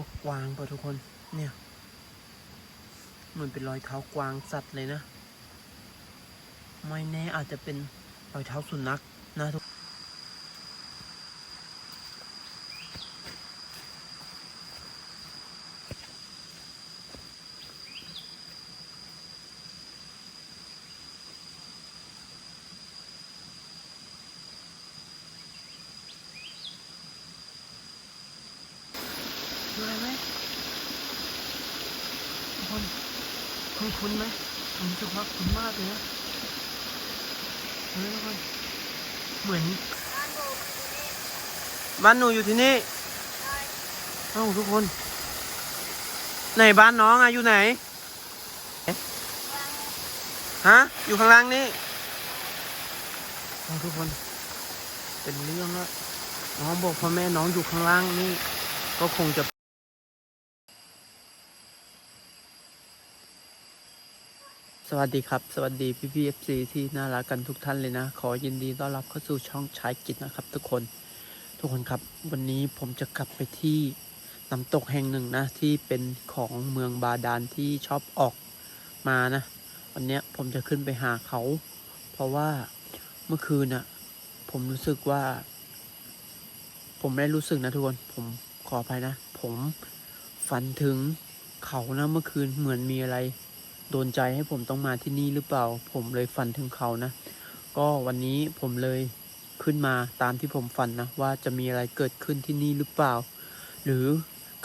วกกวางป่ะทุกคน เนี่ยเหมือนเป็นรอยเท้ากวางสัตว์เลยนะ ไม่แน่อาจจะเป็นรอยเท้าสุนัขนะทุก มาไหมทุกคนคุ้นคุ้นๆไหมผมรู้สึกว่าคุ้นมากเลยนะเฮ้ยทุกคน เหมือนบ้านหนูอยู่ที่นี่เอ้าทุกคน ไหนบ้านน้องอะอยู่ไหนเอ๊ะฮะอยู่ข้างล่างนี่เอ้าทุกคน เป็นเรื่องแล้วน้องบอกพ่อแม่น้องอยู่ข้างล่างนี่ ก็คงจะ สวัสดีครับ สวัสดีพี่พีเอฟซีที่น่ารักกันทุกท่านเลยนะ ขอยินดีต้อนรับเข้าสู่ช่องชายกิจนะครับ ทุกคน ทุกคนครับ วันนี้ผมจะกลับไปที่น้ำตกแห่งหนึ่งนะ ที่เป็นของเมืองบาดาลที่ชอบออกมานะ วันนี้ผมจะขึ้นไปหาเขา เพราะว่าเมื่อคืนน่ะ ผมรู้สึกว่า ผมไม่ได้รู้สึกนะทุกคน ผมขออภัยนะ ผมฝันถึงเขานะเมื่อคืนเหมือนมีอะไร โดนใจให้ผมต้องมาที่นี่หรือเปล่า ผมเลยฝันถึงเขานะ ก็วันนี้ผมเลยขึ้นมาตามที่ผมฝันนะว่าจะมีอะไรเกิดขึ้นที่นี่หรือเปล่า หรือ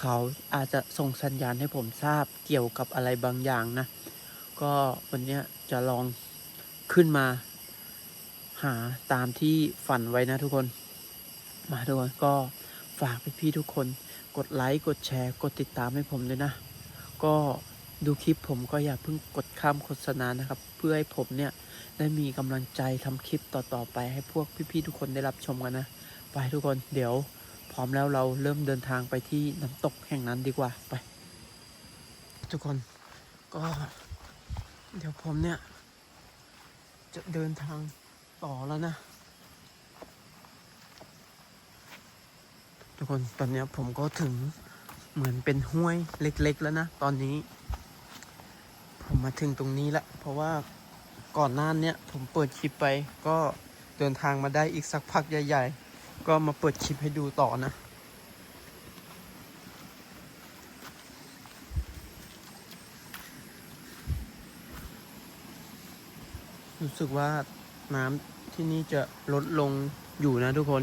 เขาอาจจะส่งสัญญาณให้ผมทราบเกี่ยวกับอะไรบางอย่างนะ ก็วันนี้จะลองขึ้นมา หาตามที่ฝันไว้นะทุกคน มาทุกคนก็ฝากพี่ๆทุกคน กดไลค์กดแชร์ กดติดตามให้ผมด้วยนะ ก็ ดูคลิปผมก็อย่าเพิ่งกดข้ามโฆษณานะครับ เพื่อให้ผมเนี่ยได้มีกำลังใจทำคลิปต่อๆไปให้พวกพี่ๆทุกคนได้รับชมกันนะ ไปทุกคนเดี๋ยวพร้อมแล้วเราเริ่มเดินทางไปที่น้ำตกแห่งนั้นดีกว่าไป ทุกคนก็ เดี๋ยวผมเนี่ย จะเดินทางต่อแล้วนะ ทุกคนตอนนี้ผมก็ถึงเหมือนเป็นห้วยเล็กๆแล้วนะ ตอนนี้ ผมมาถึงตรงนี้ละเพราะว่าก่อนหน้าเนี้ยผมเปิดคลิปไปก็เดินทางมาได้อีกสักพักใหญ่ ๆ ก็มาเปิดคลิปให้ดูต่อนะรู้สึกว่าน้ำที่นี่จะลดลงอยู่นะทุกคน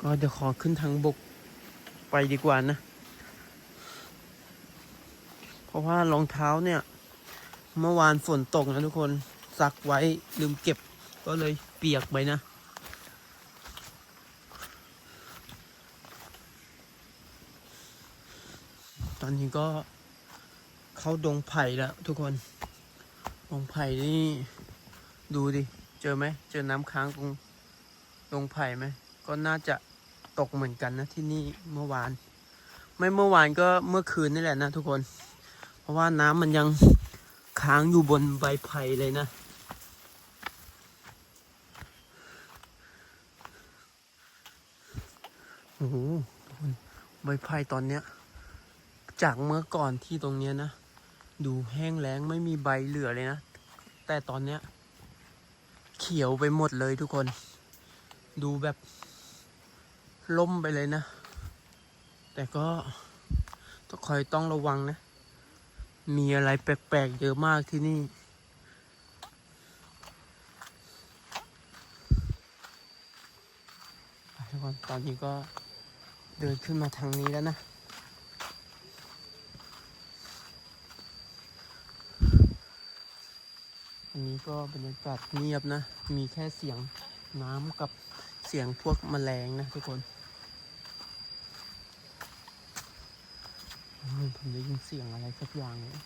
ก็เดี๋ยวขอขึ้นทางบกไปดีกว่านะ เพราะว่ารองเท้าเนี่ย เมื่อวานฝนตกนะทุกคนซักไว้ลืมเก็บก็เลยเปียกไปนะ ตอนนี้ก็เข้าดงไผ่แล้วทุกคน ดงไผ่นี่ดูดิ เจอไหม เจอน้ำค้างตรงดงไผ่ไหม ก็น่าจะตกเหมือนกันนะที่นี่เมื่อวาน ไม่เมื่อวานก็เมื่อคืนนี่แหละนะทุกคน เพราะว่าน้ำมันยังค้างอยู่บนใบไผ่เลยนะ โอ้โหใบไผ่ตอนเนี้ย จากเมื่อก่อนที่ตรงเนี้ยนะ ดูแห้งแล้งไม่มีใบเหลือเลยนะ แต่ตอนเนี้ย เขียวไปหมดเลยทุกคน ดูแบบล่มไปเลยนะ แต่ก็ต้องคอยต้องระวังนะ มีอะไรแปลกๆเยอะมากที่นี่ ทุกคนตอนนี้ก็เดินขึ้นมาทางนี้แล้วนะ อันนี้ก็บรรยากาศเงียบนะ มีแค่เสียงน้ำกับเสียงพวกแมลงนะทุกคนเฮ้ย ผมได้ยินเสียงอะไรสักอย่างเลย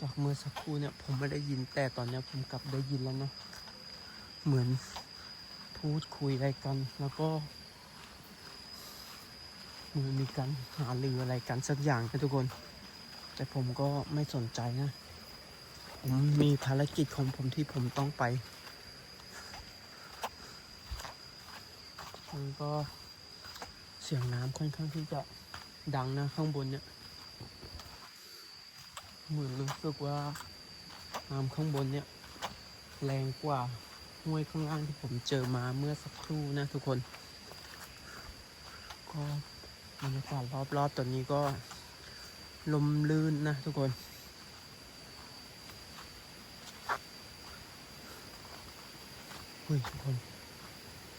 จากเมื่อสักครู่เนี่ย ผมไม่ได้ยินแต่ตอนนี้ผมกลับได้ยินแล้วนะ เหมือนพูดคุยอะไรกัน แล้วก็เหมือนมีการหารืออะไรกันสักอย่างนะทุกคน แต่ผมก็ไม่สนใจนะ ผมมีภารกิจของผมที่ผมต้องไปมันก็เสียงน้ำค่อนข้างที่จะดังนะข้างบนเนี่ย เหมือนรู้สึกว่าน้ำข้างบนเนี่ย แรงกว่าห้วยข้างล่างที่ผมเจอมาเมื่อสักครู่นะทุกคน ก็บรรยากาศรอบๆตอนนี้ก็ลมลื่นนะทุกคน เฮ้ยทุกคน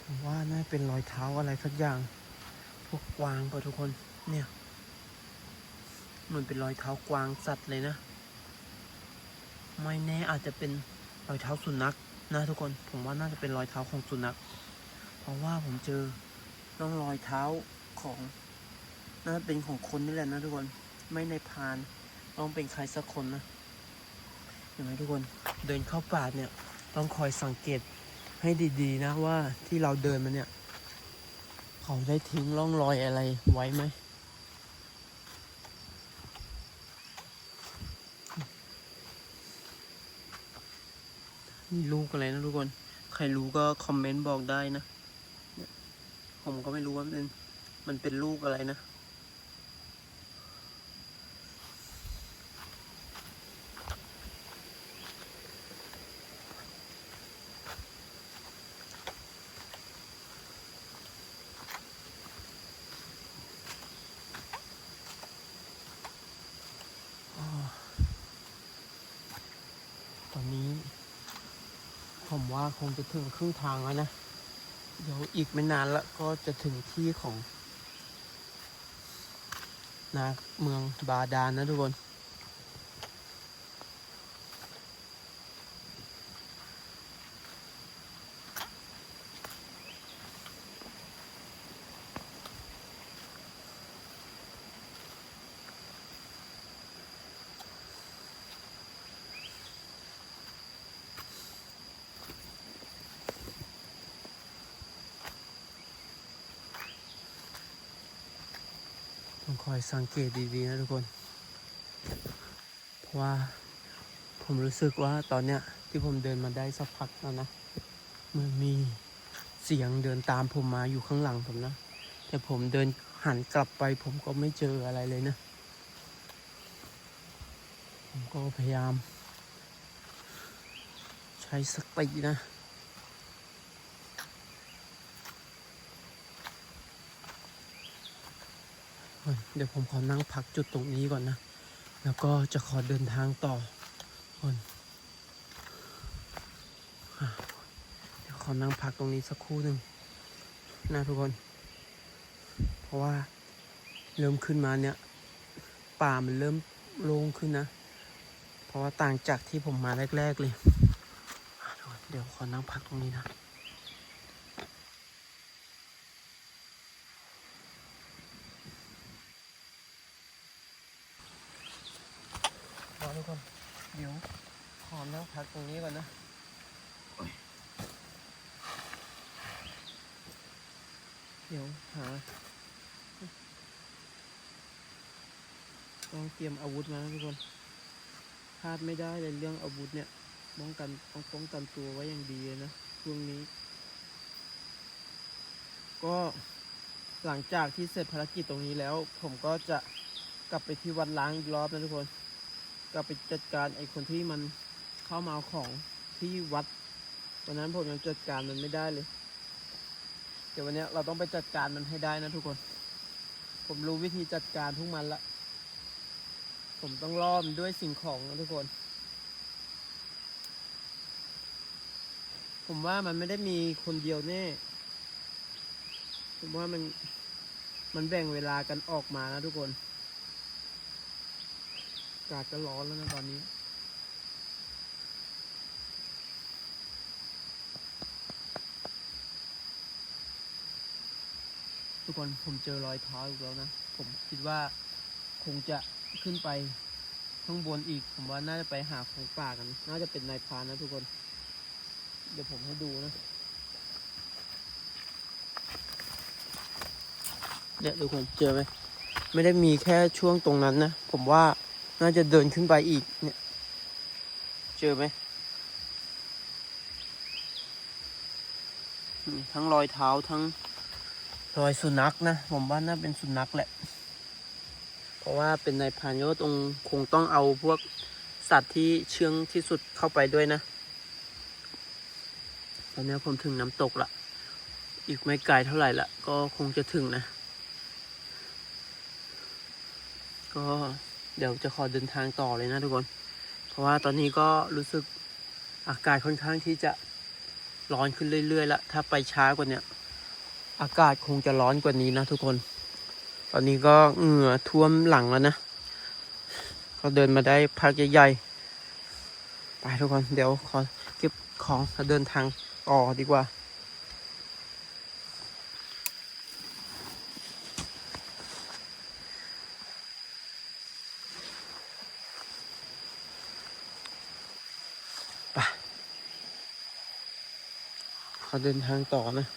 ผมว่าน่าเป็นรอยเท้าอะไรสักอย่าง พวกกวางป่ะทุกคนเนี่ย มันเป็นรอยเท้ากวางสัตว์เลยนะ ไม่แน่อาจจะเป็นรอยเท้าสุนัขนะทุกคน ผมว่าน่าจะเป็นรอยเท้าของสุนัข เพราะว่าผมเจอร่องรอยเท้าของน่าจะเป็นของคนนี่แหละนะทุกคน ไม่ในพานต้องเป็นใครสักคนนะ เห็นไหมทุกคน เดินเข้าป่าเนี่ย ต้องคอยสังเกตให้ดีๆนะว่าที่เราเดินมาเนี่ย เขาได้ทิ้งร่องรอยอะไรไว้ไหม นี่ลูกอะไรนะทุกคน ใครรู้ก็คอมเมนต์บอกได้นะ ผมก็ไม่รู้ว่ามันเป็นมันเป็นลูกอะไรนะ ตอนนี้ ผมว่าคงจะถึงครึ่งทางแล้วนะ เดี๋ยวอีกไม่นานละก็จะถึงที่ของนาเมืองบาดาลนะทุกคน ต้องคอยสังเกตดีๆนะทุกคน เพราะว่าผมรู้สึกว่าตอนเนี้ยที่ผมเดินมาได้สักพักแล้วนะมันมีเสียงเดินตามผมมาอยู่ข้างหลังผมนะ แต่ผมเดินหันกลับไปผมก็ไม่เจออะไรเลยนะ ผมก็พยายาม ใช้สตินะ อนเดี๋ยวผมขอนั่งพักจุดตรงนี้ก่อนนะ แล้วก็จะขอเดินทางต่อก่อนเดี๋ยวขอนั่งพักตรงนี้สักครู่หนึ่งนะทุกคน เพราะว่าเริ่มขึ้นมาเนี่ยป่ามันเริ่มโล่งขึ้นนะ เพราะว่าต่างจากที่ผมมาแรก ๆเลย เดี๋ยวขอนั่งพักตรงนี้นะ รอทุกคน เดี๋ยวขอนั่งพักตรงนี้ก่อนนะ เดี๋ยวหาต้องเตรียมอาวุธมาทุกคนพลาดไม่ได้เลยเรื่องอาวุธเนี่ยป้องกันต้องป้องกันตัวไว้อย่างดีนะช่วงนี้ ก็หลังจากที่เสร็จภารกิจตรงนี้แล้ว ผมก็จะกลับไปที่วัดล้างอีกรอบนะทุกคนก็ไปจัดการไอ้คนที่มันเข้ามาเอาของที่วัดวันนั้นผมยังจัดการมันไม่ได้เลย เดี๋ยววันนี้เราต้องไปจัดการมันให้ได้นะทุกคน ผมรู้วิธีจัดการทุกมันละ ผมต้องล่อมด้วยสิ่งของนะทุกคน ผมว่ามันไม่ได้มีคนเดียวแน่ ผมว่ามันมันแบ่งเวลากันออกมานะทุกคน อากาศก็ร้อนแล้วนะตอนนี้ กคนผมเจอรอยเท้าอีกแล้วนะ ผมคิดว่าคงจะขึ้นไปข้างบนอีก ผมว่าน่าจะไปหาของป่ากัน น่าจะเป็นนายพรานนะทุกคน เดี๋ยวผมให้ดูนะเนี่ยทุกคนเจอไหมไม่ได้มีแค่ช่วงตรงนั้นนะ ผมว่าน่าจะเดินขึ้นไปอีกเนี่ย เจอไหมอืมทั้งรอยเท้าทั้ง รอยสุนัขนะ ผมว่าน่าเป็นสุนัขแหละ เพราะว่าเป็นนายพานก็ต้องคงต้องเอาพวกสัตว์ที่เชื่องที่สุดเข้าไปด้วยนะ ตอนนี้ผมถึงน้ำตกละ อีกไม่ไกลเท่าไหร่ละก็คงจะถึงนะ ก็เดี๋ยวจะขอเดินทางต่อเลยนะทุกคน เพราะว่าตอนนี้ก็รู้สึกอากาศค่อนข้างที่จะร้อนขึ้นเรื่อยๆละถ้าไปช้ากว่าเนี้ย อากาศคงจะร้อนกว่านี้นะทุกคน ตอนนี้ก็เหงื่อท่วมหลังแล้วนะก็เดินมาได้พักใหญ่ๆไปทุกคน เดี๋ยวขอเก็บของแล้วเดินทางต่อดีกว่าไปขอเดินทางต่อนะ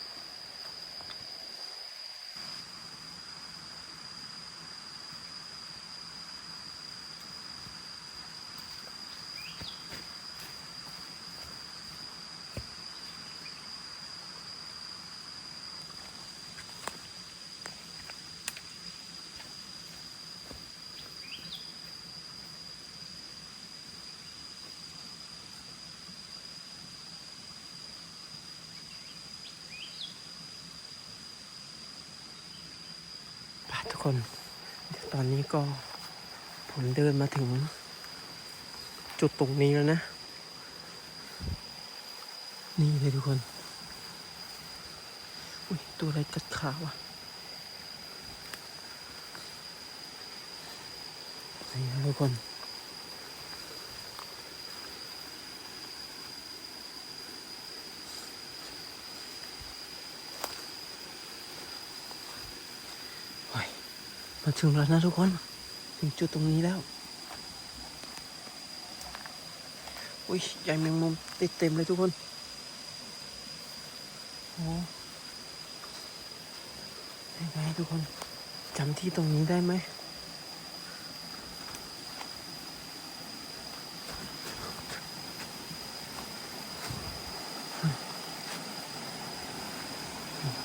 คนเดี๋ยวตอนนี้ก็ผมเดินมาถึง จุดตรงนี้แล้วนะ นี่เลยทุกคนอุ้ยตัวอะไรกัดขาวะนี่นะทุกคน โอ้ยมา ถึงแล้วนะทุกคน ถึงจุดตรงนี้แล้ว อุ้ยใหญ่แมงมุมติดเต็มเลยทุกคนโอ้ยังไงทุกคนจำที่ตรงนี้ได้ไหม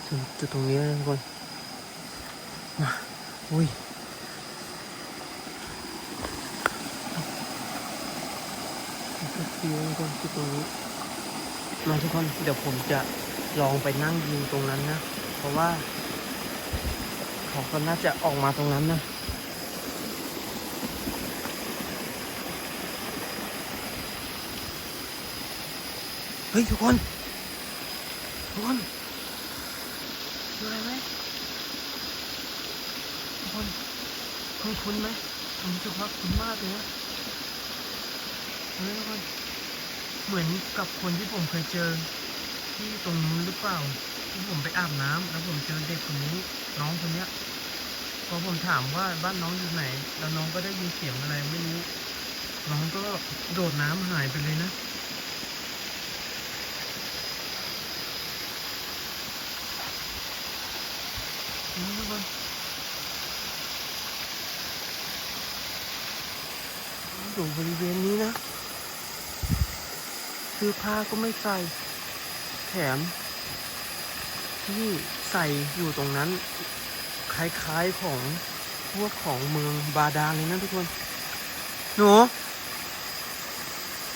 ถึงจุดตรงนี้แล้วทุกคนมา อุ้ยทุกทีทุกคนที่ตรงนี้มาทุกคนเดี๋ยวผมจะลองไปนั่งยิงตรงนั้นนะ เพราะว่าเขาก็น่าจะออกมาตรงนั้นนะเฮ้ยทุกคน ทุกคนดูอะไรไหม ทุกคน คุ้นไหมผมรู้สึกว่าคุ้นมากเลยนะเฮ้ยทุกคนเหมือนกับคนที่ผมเคยเจอ ที่ตรงนู้นหรือเปล่า ที่ผมไปอาบน้ำแล้วผมเจอเด็กคนนี้น้องคนเนี้ยพอผมถามว่าบ้านน้องอยู่ไหน แล้วน้องก็ได้ยินเสียงอะไรไม่รู้น้องก็โดดน้ำหายไปเลยนะ นี่ทุกคน อยู่บริเวณนี้นะเสื้อผ้าก็ไม่ใส่ แถม ที่ใส่อยู่ตรงนั้น คล้ายๆของพวกของเมืองบาดาลเลยนะทุกคน หนู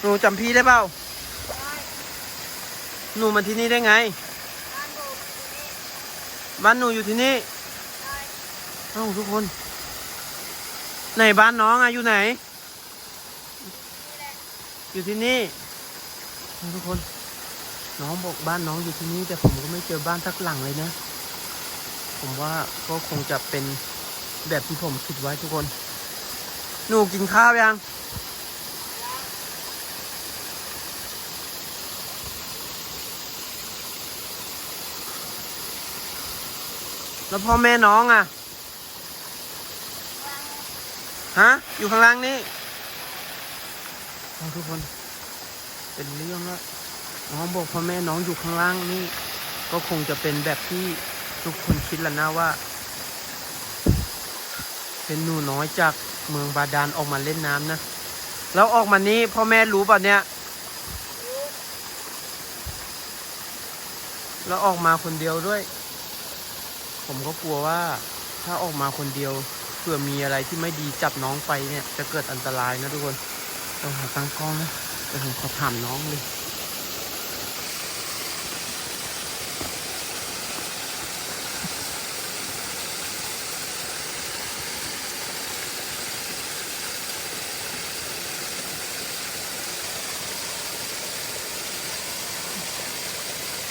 หนูจำพี่ได้เปล่า หนูมาที่นี่ได้ไง บ้านหนูอยู่ที่นี่ เอ้าทุกคน ไหนบ้านน้องอะอยู่ไหน อยู่ที่นี่ทุกคน น้องบอกบ้านน้องอยู่ที่นี่ แต่ผมก็ไม่เจอบ้านสักหลังเลยนะ ผมว่าก็คงจะเป็นแบบที่ผมคิดไว้ทุกคน หนูกินข้าวยังแล้วพ่อแม่น้องอะ ฮะ อยู่ข้างล่างนี่ ทุกคน เป็นเรื่องล้วน้องบอกพ่อแม่น้องอยู่ข้างล่างนี่ ก็คงจะเป็นแบบที่ทุกคนคิดแล้วนะว่า เป็นหนูน้อยจากเมืองบาดาลออกมาเล่นน้ำนะ แล้วออกมานี้พ่อแม่รู้ป่ะเนี่ย แล้วออกมาคนเดียวด้วย ผมก็กลัวว่าถ้าออกมาคนเดียวเผื่อมีอะไรที่ไม่ดีจับน้องไปเนี่ย จะเกิดอันตรายนะทุกคน ต้องหาตั้งกล้องนะแต่ผมขอถามน้องเลย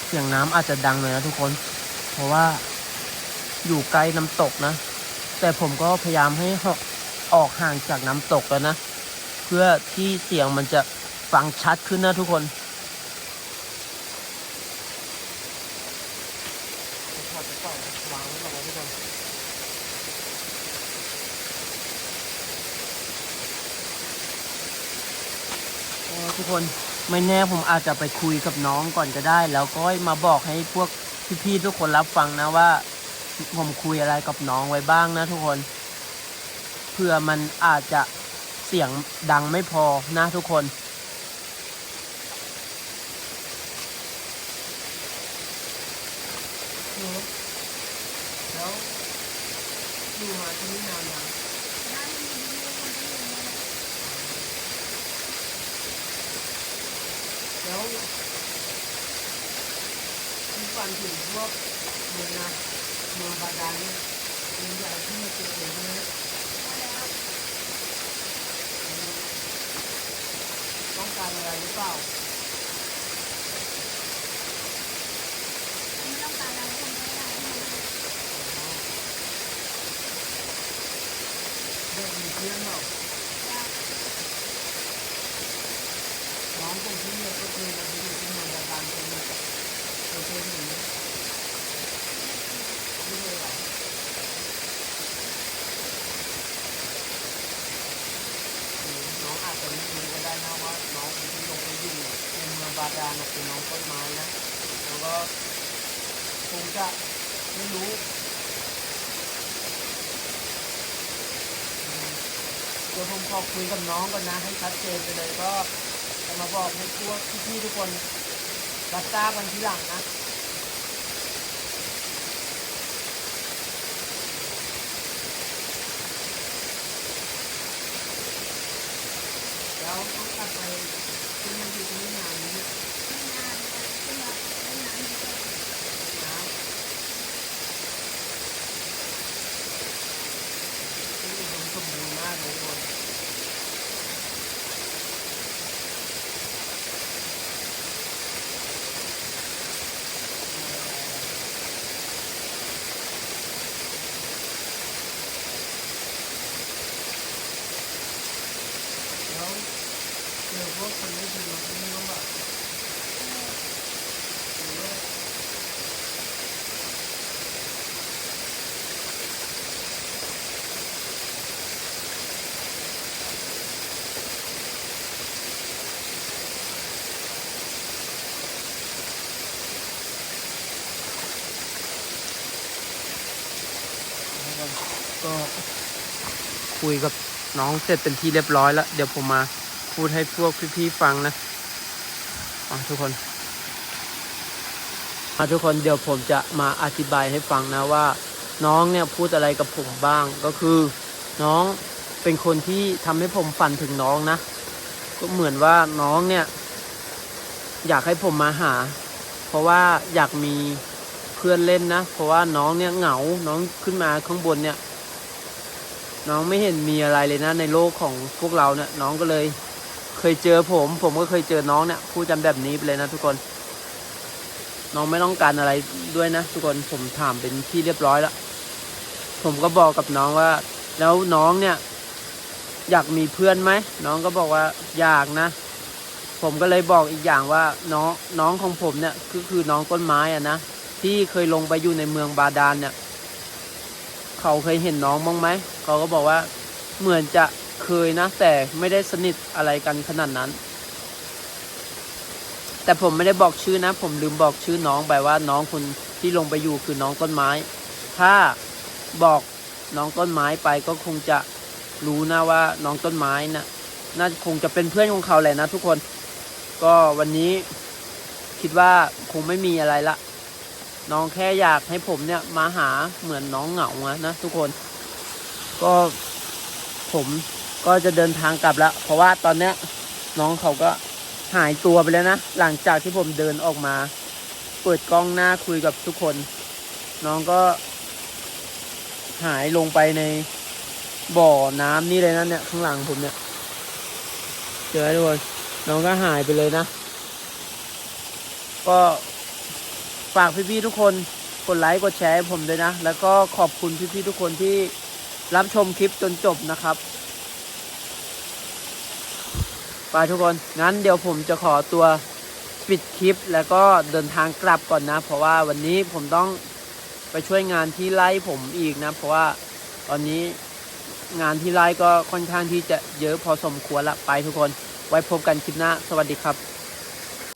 เสียงน้ำอาจจะดังหน่อยนะทุกคน เพราะว่าอยู่ใกล้น้ำตกนะ แต่ผมก็พยายามให้ออกออกห่างจากน้ำตกแล้วนะ เพื่อที่เสียงมันจะฟังชัดขึ้นนะทุกคนทุกคนไม่แน่ผมอาจจะไปคุยกับน้องก่อนก็ได้ แล้วก็มาบอกให้พวกพี่ๆทุกคนรับฟังนะว่า ผมคุยอะไรกับน้องไว้บ้างนะทุกคนเพื่อมันอาจจะ สียงดังไม่พอนะทุกคนแล้วอยู่มาที่นี่นานยังแล้วมีฝันถึงพวกเมืองนะเมืองบาดาลเนี่ยเมืองใหญ่ที่มาเจอเองใช่ไหมต้อง การอะไรหรือเปล่าเด็กมีเพื่อนเปล่าน้องคนที่เนี่ยก็เคยมาอยู่ที่เมืองบาดาลใช่ไหมเคยเคยเห็นไหมไม่เคยเหรอ น้องอาจจะไม่รู้ก็ได้ นะว่าน้องที่ลงไปอยู่ในเมืองบาดาลน่ะเป็นน้องต้นไม้นะแล้วก็คงจะไม่รู้เดี๋ยวผมขอคุยกับน้องก่อนนะให้ชัดเจนไปเลยก็จะมาบอกให้พวกพี่ๆทุกคนรับทราบกันทีหลังนะ แล้วต้องกลับไปที่มันอยู่ที่นี่นานไหมเนี่ยนะที่นี่มันสมบูรณ์มากเลยทุกคนแล้วเจอพวกคนไม่ดีมาที่นี่บ้างเปล่าหรือว่า ก็ คุยกับน้องเสร็จเป็นที่เรียบร้อยแล้ว เดี๋ยวผมมาพูดให้พวกพี่ๆฟังนะทุกคนทุกคนเดี๋ยวผมจะมาอธิบายให้ฟังนะว่า น้องเนี่ยพูดอะไรกับผมบ้างก็คือ น้องเป็นคนที่ทำให้ผมฝันถึงน้องนะ ก็เหมือนว่าน้องเนี่ย อยากให้ผมมาหา เพราะว่าอยากมีเพื่อนเล่นนะ เพราะว่าน้องเนี่ยเหงา น้องขึ้นมาข้างบนเนี่ย น้องไม่เห็นมีอะไรเลยนะในโลกของพวกเราเนี่ยน้องก็เลยเคยเจอผม ผมก็เคยเจอน้องเนี่ยพูดจำแบบนี้ไปเลยนะทุกคน น้องไม่ต้องการอะไรด้วยนะ ทุกคนผมถามเป็นที่เรียบร้อยแล้วผมก็บอกกับน้องว่า แล้วน้องเนี่ยอยากมีเพื่อนไหมน้องก็บอกว่าอยากนะ ผมก็เลยบอกอีกอย่างว่าน้องน้องของผมเนี่ยก็คือน้องต้นไม้อะนะที่เคยลงไปอยู่ในเมืองบาดาลเนี่ย เขาเคยเห็นน้องบ้างไหม เขาก็บอกว่าเหมือนจะเคยนะ แต่ไม่ได้สนิทอะไรกันขนาดนั้น แต่ผมไม่ได้บอกชื่อนะ ผมลืมบอกชื่อน้องไปว่าน้องคนที่ลงไปอยู่คือน้องต้นไม้ ถ้าบอกน้องต้นไม้ไปก็คงจะรู้นะว่าน้องต้นไม้นะ่ะน่าคงจะเป็นเพื่อนของเขาแหละนะทุกคน ก็วันนี้คิดว่าคงไม่มีอะไรละ น้องแค่อยากให้ผมเนี่ยมาหาเหมือนน้องเหงาอะนะทุกคน ก็ผมก็จะเดินทางกลับแล้ว เพราะว่าตอนเนี้ยน้องเขาก็หายตัวไปแล้วนะ หลังจากที่ผมเดินออกมา เปิดกล้องหน้าคุยกับทุกคน น้องก็หายลงไปในบ่อน้ำนี่เลยนะเนี่ยข้างหลังผมเนี่ยเจอทุกคนน้องก็หายไปเลยนะ ก็ ฝากพี่ๆทุกคนกดไลค์กดแชร์ให้ผมด้วยนะ แล้วก็ขอบคุณพี่ๆทุกคนที่รับชมคลิปจนจบนะครับไปทุกคน งั้นเดี๋ยวผมจะขอตัวปิดคลิปแล้วก็เดินทางกลับก่อนนะ เพราะว่าวันนี้ผมต้องไปช่วยงานที่ไล่ผมอีกนะ เพราะว่าตอนนี้งานที่ไล่ก็ค่อนข้างที่จะเยอะพอสมควรละไปทุกคน ไว้พบกันคลิปหน้า สวัสดีครับ